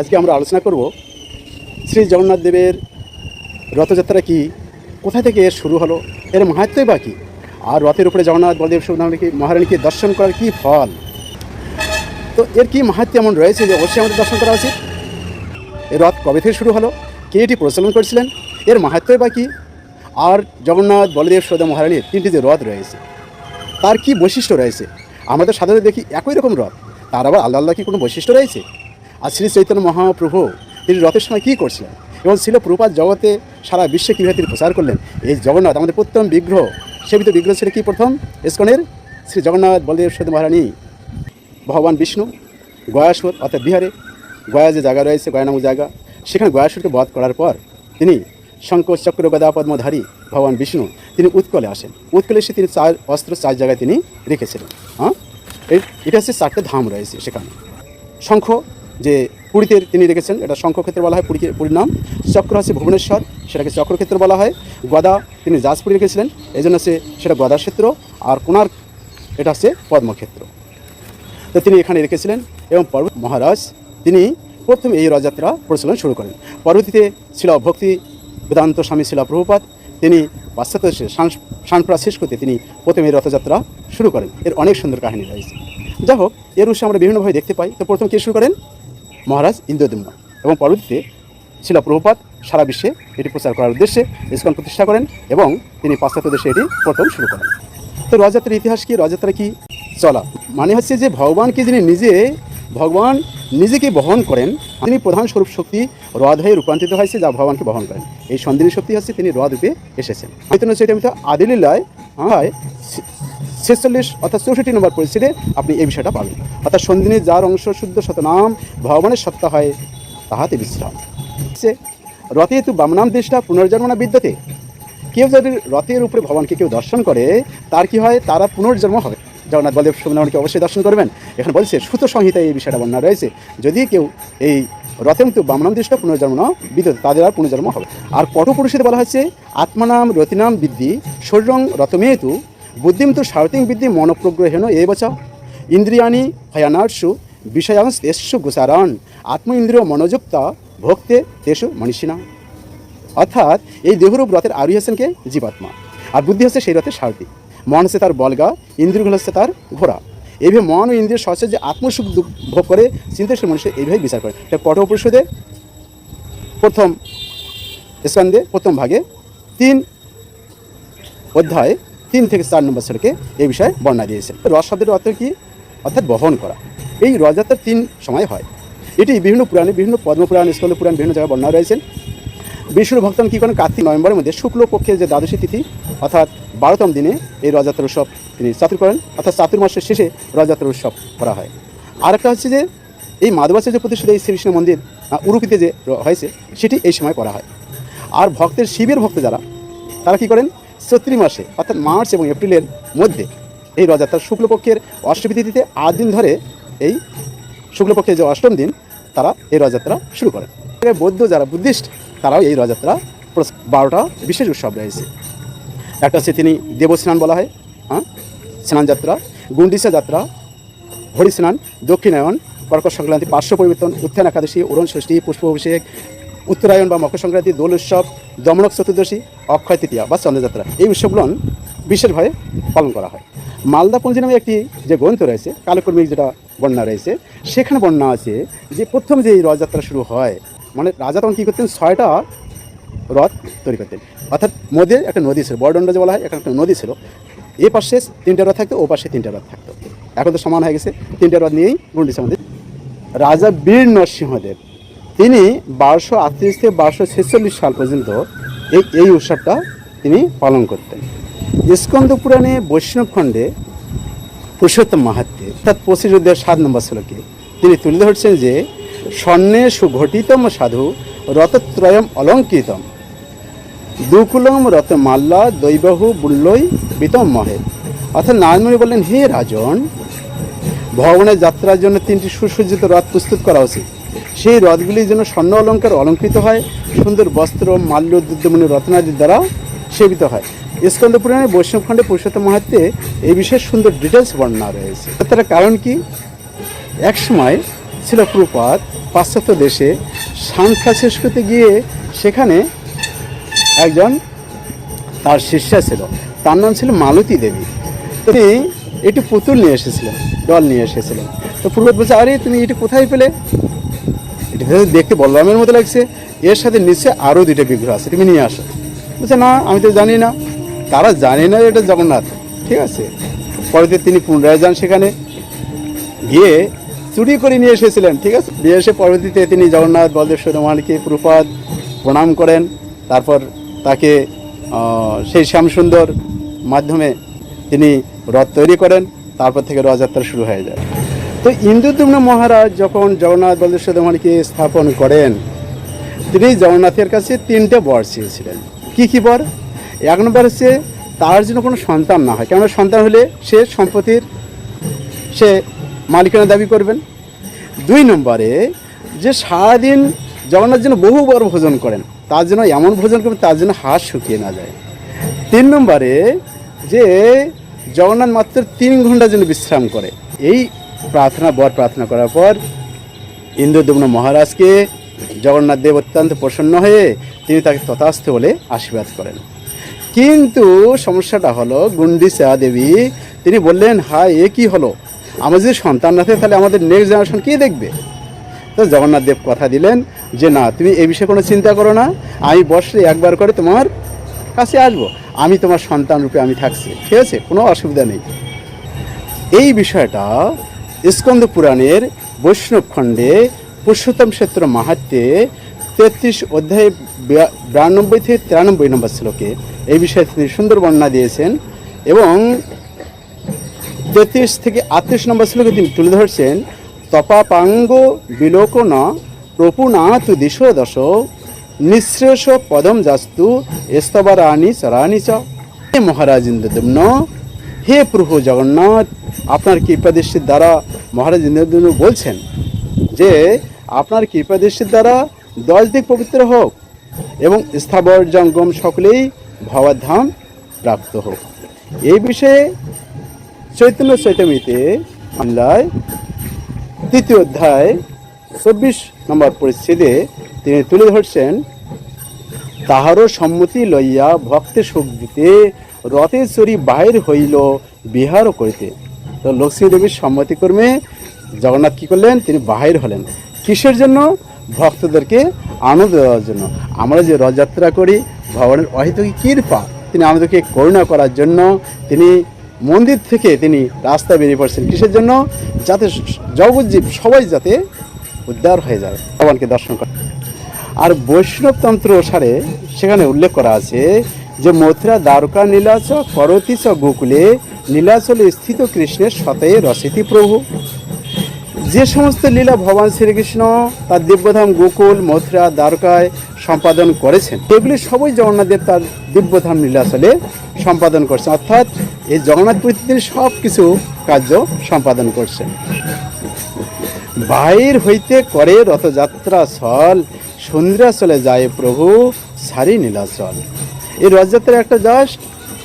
আজকে আমরা আলোচনা করব শ্রী জগন্নাথ দেবের রথযাত্রা কি কোথা থেকে এর শুরু হলো, এর মাহাত্মই বা কী? আর রথের উপরে জগন্নাথ, বলদেব সুনামীকে মহারানীকে দর্শন করার কী ফল? তো এর কি মাহাত্ম এমন রয়েছে যে অবশ্যই আমাদের দর্শন করা উচিত? এর রথ কবে থেকে শুরু হলো, কে এটি প্রচলন করেছিলেন, এর মাহাত্মই বা কী? আর জগন্নাথ, বলদেব সৌদা মহারানীর তিনটি যে রথ রয়েছে, তার কি বৈশিষ্ট্য রয়েছে? আমরা তো সাধারণত দেখি একই রকম রথ, তার আবার আলাদা আলাদা কি কোনো বৈশিষ্ট্য রয়েছে? আর শ্রী চৈতন্য মহাপ্রভু, তিনি রথের সময় কী করছিলেন? এবং ছিল প্রপাত জগতে সারা বিশ্বে কীভাবে তিনি প্রচার করলেন? এই জগন্নাথ, আমাদের প্রথম বিগ্রহ সেবিত বিগ্রহ ছিল কি প্রথম? ইস্কনের শ্রী জগন্নাথ বলদেব সৈত মহারানী, ভগবান বিষ্ণু, গয়াসুর, অর্থাৎ বিহারে। গয়া যে জায়গা রয়েছে, গয়া নামক জায়গা, সেখানে গয়াসুরকে বধ করার পর তিনি শঙ্কর চক্র গদা পদ্মধারী ভগবান বিষ্ণু, তিনি উৎকলে আসেন। উৎকলে এসে তিনি চার অস্ত্র চার জায়গায় তিনি রেখেছিলেন। হ্যাঁ এটা হচ্ছে চারটে ধাম রয়েছে সেখানে। শঙ্খ যে পুরীতে তিনি রেখেছেন এটা শঙ্খক্ষেত্র বলা হয় পুরীকে, পুরীর নাম। চক্র হচ্ছে ভুবনেশ্বর, সেটাকে চক্রক্ষেত্র বলা হয়। গদা, তিনি জাজপুরে রেখেছিলেন এই জন্য হচ্ছে সেটা গদাক্ষেত্র, আর কোনার, এটা হচ্ছে পদ্মক্ষেত্র। তো তিনি এখানে রেখেছিলেন, এবং পর্বত মহারাজ, তিনি প্রথম এই রথযাত্রা প্রচলন শুরু করেন। পরবর্তীতে ছিল ভক্তি, বেদান্ত স্বামী শিলা প্রভুপাত, তিনি পাশ্চাত্য শেষ করতে তিনি প্রথম এই রথযাত্রা শুরু করেন। এর অনেক সুন্দর কাহিনী রয়েছে। যাই হোক, এর উৎসে আমরা বিভিন্নভাবে দেখতে পাই। তো প্রথম কে শুরু করেন? মহারাজ ইন্দ্রদম্ন এবং পরবর্তীতে শিলা প্রভুপাত সারা বিশ্বে এটি প্রচার করার উদ্দেশ্যে ইস্কন প্রতিষ্ঠা করেন এবং তিনি পাশ্চাত্য দেশে এটি প্রথম শুরু করেন। তো রথযাত্রার ইতিহাস কি, রথযাত্রা কি? চলা। মানে হচ্ছে যে ভগবানকে যিনি নিজে, ভগবান নিজেকে বহন করেন, তিনি প্রধান স্বরূপ শক্তি রথ হয়ে রূপান্তরিত হয়েছে যা ভগবানকে বহন করেন। এই সন্দিনী শক্তি হচ্ছে তিনি রথ রূপে এসেছেন। চৈতন্য চৈতন্য আদিলীলায় হয় ছেচল্লিশ অর্থাৎ চৌষট্টি নম্বর পরিস্থিতিতে আপনি এই বিষয়টা পাবেন। অর্থাৎ সন্দিনী যার অংশ শুদ্ধ শতনাম ভগবানের সত্তা হয়, তাহাতে বিশ্রাম। সে রথে হেতু বামনাম দেশটা পুনর্জন্মনা বিদ্যতে। কেউ যদি রথের উপরে ভগবানকে কেউ দর্শন করে, তার কি হয়? তারা পুনর্জন্ম হবে। জগন্নাথ বলদেব সুবর্ণকে অবশ্যই দর্শন করবেন। এখানে বলছে, সুত সংহিতায় এই বিষয়টা বর্ণনা রয়েছে। যদি কেউ এই রথের মতো বামনাম দৃষ্ট পুনর্জন্ম বিদ্যুৎ তাদের আর পুনর্জন্ম হবে। আর পটপুরুষের বলা হচ্ছে আত্মানাম রতিনাম বৃদ্ধি শরীরং রথমেতু বুদ্ধিম তু সারথিং বৃদ্ধি মনপ্রগ্রহেণ এ বচা ইন্দ্রিয়াণি ভয়ানার্সু বিষয়াংশ তেসু গুসারান আত্ম ইন্দ্রিয় মনোযুক্তা ভক্তে তেসু মনীষিনা অর্থাৎ এই দেহরূপ রথের আরোহী হচ্ছেন কে? জীবাত্মা। আর বুদ্ধি হচ্ছে সেই রথের সারথি। মন হচ্ছে তার বলগা ইন্দ্রিয়গুলো হচ্ছে তার ঘোড়া। এইভাবে মন ও ইন্দ্রিয় সহজে যে আত্মসুখ ভোগ করে, চিন্তাশীল মানুষ এইভাবে বিচার করে। এটা পটপরিষদে প্রথম স্কন্ধে প্রথম ভাগে তিন অধ্যায় তিন থেকে চার নম্বর শ্লোকে এই বিষয়ে বর্ণনা দিয়েছে। রথ শব্দের অর্থ কি? অর্থাৎ বহন করা। এই রথযাত্রার তিন সময় হয়। এটি বিভিন্ন পুরাণে বিভিন্ন পদ্মপুরাণ স্কন্দ পুরাণ বিভিন্ন জায়গায় বর্ণনা রয়েছে। বিষ্ণু ভক্তন কী করেন? কার্তিক নভেম্বরের মধ্যে শুক্লপক্ষের যে দ্বাদশী তিথি অর্থাৎ বারোতম দিনে এই রথযাত্রা উৎসব তিনি চাতুর করেন অর্থাৎ চাতুর্মাসের শেষে রথযাত্রা উৎসব করা হয়। আর একটা হচ্ছে যে এই মাধবাসের যে প্রতিষ্ঠিত এই শ্রীকৃষ্ণ মন্দির আহ, উড়ুপিতে যে হয়েছে সেটি এই সময় করা হয়। আর ভক্তের শিবের ভক্ত যারা তারা কি করেন? চৈত্রী মাসে, অর্থাৎ মার্চ এবং এপ্রিলের মধ্যে এই রথযাত্রা শুক্লপক্ষের অষ্টমী তিথিতে আট দিন ধরে এই শুক্লপক্ষের যে অষ্টম দিন, তারা এই রথযাত্রা শুরু করেন। বৌদ্ধ যারা বুদ্ধিস্ট, তারাও এই রথযাত্রা বারোটা বিশেষ উৎসব রয়েছে। একটা হচ্ছে তিনি দেবস্নান বলা হয় হ্যাঁ? স্নান যাত্রা গুন্ডিসা যাত্রা, হরিস্নান, দক্ষিণায়ন কর্কট সংক্রান্তি, পার্শ্ব পরিবর্তন, উত্থান একাদশী অরুণ ষষ্ঠী, পুষ্প অভিষেক উত্তরায়ণ বা মকর সংক্রান্তি দোল উৎসব, দমনক চতুর্দশী, অক্ষয় তৃতীয়া বা চন্দ্রযাত্রা এই উৎসবগুলো বিশেষভাবে পালন করা হয়। মালদা পঞ্জি নামে একটি যে গ্রন্থ রয়েছে, কালকর্মিক যেটা বর্ণনা রয়েছে, সেখানে বর্ণনা আছে যে প্রথম যে এই রথযাত্রা শুরু হয় মানে রাজা তখন কী করতেন? ছয়টা রথ তৈরি করতেন। অর্থাৎ মধ্যে একটা নদী ছিল, বড়দণ্ড যে বলা হয় একটা নদী ছিল। এ পাশে তিনটে রথ থাকতো, ও পাশে তিনটে রথ থাকতো। এখন তো সমান হয়ে গেছে, তিনটে রথ নিয়েই গুন্ডিসা মন্দির রাজা বীর নরসিংহদেব তিনি বারোশো আটত্রিশ থেকে বারোশো ছেচল্লিশ সাল পর্যন্ত এই এই উৎসবটা তিনি পালন করতেন। স্কন্দ পুরাণে বৈষ্ণব খণ্ডে পুরুষোত্তম মাহাত্মে অর্থাৎ পঁচিশ অধ্যায়ের সাত নম্বর শ্লোকে তিনি তুলে ধরছেন যে, স্বর্ণে সুঘটিতম সাধু রতত্রয়ম অলঙ্কৃতম, দুকুলম রত মাল্লা দৈবাহু বুল্লই বিতম মহে। অর্থাৎ নারায়ণমণি বললেন, হে রাজন, ভগবানের যাত্রার জন্য তিনটি সুসজ্জিত রথ প্রস্তুত করা উচিত। সেই রথগুলির জন্য স্বর্ণ অলঙ্কার অলঙ্কৃত হয়, সুন্দর বস্ত্র, মাল্য দুর্দমণি রত্নাদির দ্বারা সেবিত হয়। স্কন্দ পুরাণে বৈষ্ণবখণ্ডে পুরুষোত্তম মাহাত্মে এই বিষয়ে সুন্দর ডিটেলস বর্ণনা রয়েছে। তার কারণ কি? এক সময় ছিল প্রপাত, পাশ্চাত্য দেশে সান ফ্রান্সিসকোতে গিয়ে সেখানে একজন তার শিষ্যা ছিল। তার নাম ছিল মালতী দেবী। তিনি একটি পুতুল নিয়ে এসেছিলেন ডল নিয়ে এসেছিলেন। তো পূর্বত বলছে আরে, তুমি এটি কোথায় পেলে? এটা দেখতে বলরামের মতো লাগছে। এর সাথে নিচে আরও দুইটা বিগ্রহ আছে। তুমি নিয়ে আসো। বলছে, না, আমি তো জানি না। তারা জানে না এটা জগন্নাথ। ঠিক আছে? পরেতে তিনি পুনরায় যান সেখানে। গিয়ে চুরি করে নিয়ে এসেছিলেন। ঠিক আছে? নিয়ে এসে পরবর্তীতে তিনি জগন্নাথ বলদেব সৌরমানকে প্রপাত প্রণাম করেন। তারপর তাকে সেই শ্যামসুন্দর মাধ্যমে তিনি রথ তৈরি করেন। তারপর থেকে রথযাত্রা শুরু হয়ে যায়। তো ইন্দুদুম্ন মহারাজ যখন জগন্নাথ বলদেব সৌরমানকে স্থাপন করেন, তিনি জগন্নাথের কাছে তিনটে বর চেয়েছিলেন। কি কি বর? এক নম্বর হচ্ছে তার জন্য কোনো সন্তান না হয়। কেননা সন্তান হলে সে সম্পত্তির, সে মালিকানা দাবি করবেন। দুই নম্বরে যে সারাদিন জগন্নাথ যেন বহুবার ভোজন করেন, তার জন্য এমন ভোজন করবেন, তার জন্য হাত শুকিয়ে না যায়। তিন নম্বরে যে জগন্নাথ মাত্র তিন ঘণ্টা যেন বিশ্রাম করে, এই প্রার্থনা, বর প্রার্থনা করার পর ইন্দ্রদুম্ন মহারাজকে জগন্নাথ দেব অত্যন্ত প্রসন্ন হয়ে তিনি তাকে তথাস্থ বলে আশীর্বাদ করেন। কিন্তু সমস্যাটা হলো গুন্ডিসা দেবী তিনি বললেন, হায়, এ কি হলো? আমার যদি সন্তান না থাকে, তাহলে আমাদের নেক্সট জেনারেশন কে দেখবে? তো জগন্নাথ দেব কথা দিলেন যে, না, তুমি এই বিষয়ে কোনো চিন্তা করো না। আমি বর্ষে একবার করে তোমার কাছে আসব। আমি তোমার সন্তান রূপে আমি থাকছি। ঠিক আছে? কোনো অসুবিধা নেই। এই বিষয়টা স্কন্দ পুরাণের বৈষ্ণব খণ্ডে পুরুষোত্তম ক্ষেত্র মাহাত্মে তেত্রিশ অধ্যায়ে বিরানব্বই থেকে তিরানব্বই নম্বর শ্লোকে এই বিষয়ে তিনি সুন্দর বর্ণনা দিয়েছেন এবং তেত্রিশ থেকে আটত্রিশ নম্বর শ্লোকে তিনি তুলে ধরছেন, তপাপাঙ্গ বিলোকন প্রপুনাথ দিশ দশ, নিঃশ্রেষ পদম যাস্তু স্তবরানি চরানি চ। মহারাজ ইন্দ্রদম্ন হে প্রভু জগন্নাথ, আপনার কৃপাদৃষ্টির দ্বারা মহারাজ ইন্দ্রদম্ন বলছেন যে, আপনার কৃপাদৃষ্টির দ্বারা দশ দিক পবিত্র হোক এবং স্থাবর, জঙ্গম সকলেই ভবাধাম প্রাপ্ত হোক। এই বিষয়ে চৈতন্য চৈতমিতে বাংলায় তৃতীয় অধ্যায় চব্বিশ নম্বর পরিচ্ছেদে তিনি তুলে ধরছেন, তাহারও সম্মতি লইয়া ভক্তে সুখ দিতে রথে চড়ি বাহির হইল বিহার করিতে। তো লক্ষ্মী দেবীর সম্মতিক্রমে জগন্নাথ কী করলেন? তিনি বাহির হলেন। কিসের জন্য? ভক্তদেরকে আনন্দ দেওয়ার জন্য। আমরা যে রথযাত্রা করি, ভগবানের অহিতকী কৃপা, তিনি আমাদেরকে করুণা করার জন্য, তিনি মন্দির থেকে তিনি রাস্তা বেরিয়ে পড়ছেন। কিসের জন্য? যাতে জগজ্জীব সবাই যাতে উদ্ধার হয়ে যায়। ভগবানকে দর্শন করে। আর বৈষ্ণবতন্ত্র সারে সেখানে উল্লেখ করা আছে যে মথুরা দ্বারকা নীলাচ করতি চ গোকুলে নীলাচলে স্থিত কৃষ্ণের শতয়ে রসিতি প্রভু। যে সমস্ত লীলা ভগবান শ্রীকৃষ্ণ, তার দিব্যধাম গোকুল, মথুরা দ্বারকায় সম্পাদন করেছেন এগুলি সবই জগন্নাথদেব তার দিব্যধাম লীলাচলে সম্পাদন করছেন। অর্থাৎ এই জগন্নাথ পুরীতে তিনি সব কিছু কার্য সম্পাদন করছেন। বাইর হইতে করে রথযাত্রা ছল সন্ধ্যাচলে যায় প্রভু সারি নীলাচল। এই রথযাত্রার একটা জাস্ট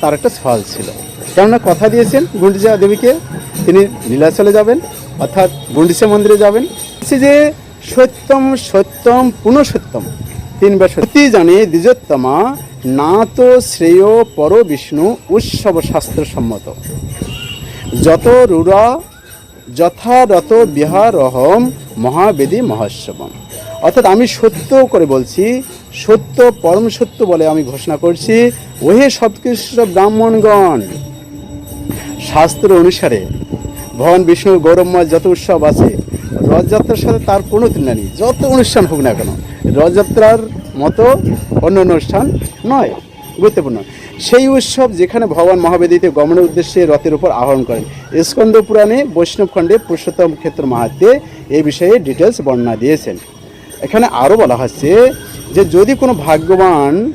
তার একটা ছল ছিল। কেননা কথা দিয়েছেন গুন্ডিচা দেবীকে, তিনি নীলাচলে যাবেন, অর্থাৎ গুন্ডিচা মন্দিরে যাবেন। সে যে সত্যম সত্যম পুনঃসত্যম তিনবার সত্যি জানে দ্বিজোত্তমা, না তো শ্রেয় পর বিষ্ণু উৎসব শাস্ত্রসম্মত যত রুরা যথারত বিহারহম মহাবেদী মহোৎসবম। অর্থাৎ আমি সত্য করে বলছি সত্য, পরম সত্য বলে আমি ঘোষণা করছি। ওহে সৎকৃষ্ট ব্রাহ্মণগণ, শাস্ত্র অনুসারে ভগবান বিষ্ণুর গৌরবময় যত উৎসব আছে, রথযাত্রার সাথে তার কোনো তুলনা নেই। যত অনুষ্ঠান হোক না কেন, রথযাত্রার মতো অন্য অনুষ্ঠান নয়, গুরুত্বপূর্ণ। সেই উৎসব যেখানে ভগবান মহাবেদীতে গমনের উদ্দেশ্যে রথের উপর আহরণ করেন। স্কন্দ পুরাণে বৈষ্ণব খণ্ডে পুরুষোত্তম ক্ষেত্র মাহাত্মে এই বিষয়ে ডিটেলস বর্ণনা দিয়েছেন। এখানে আরও বলা হচ্ছে যে যদি কোনো ভাগ্যবান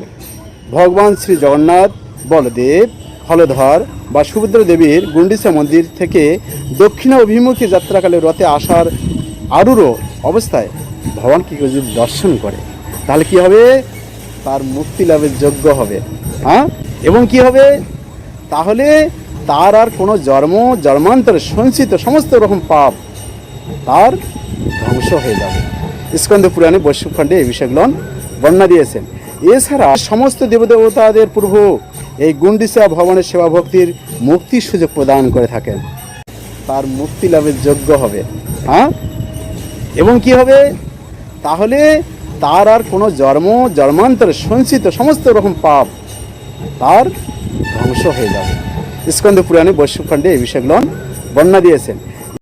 ভগবান শ্রী জগন্নাথ, বলদেব, হলধর বা সুভদ্রা দেবীর গুন্ডিচা মন্দির থেকে দক্ষিণা অভিমুখী যাত্রাকালে রথে আসার আরুরও অবস্থায় ভগবানকে কেউ যদি দর্শন করে, তাহলে কি হবে? তার মুক্তি লাভের যোগ্য হবে। হ্যাঁ? এবং কি হবে? তাহলে তার আর কোনো জন্ম, জন্মান্তরে সঞ্চিত সমস্ত রকম পাপ তার ধ্বংস হয়ে যাবে। স্কন্দ পুরাণে বৈষ্ণবখণ্ডে এই বিষয়গুলো বর্ণনা দিয়েছেন। এছাড়া সমস্ত দেবদেবতাদের প্রভু এই গুন্ডিসা ভবনের সেবা ভক্তির মুক্তির সুযোগ প্রদান করে থাকেন। তার মুক্তি লাভের যোগ্য হবে। হ্যাঁ? এবং কি হবে? তাহলে তার আর কোনো জন্ম, জন্মান্তরে সঞ্চিত সমস্ত রকম পাপ তার ধ্বংস হয়ে যাবে। স্কন্দ পুরাণে বৈষ্ণব এই বিষয়গুলো বর্ণনা দিয়েছেন।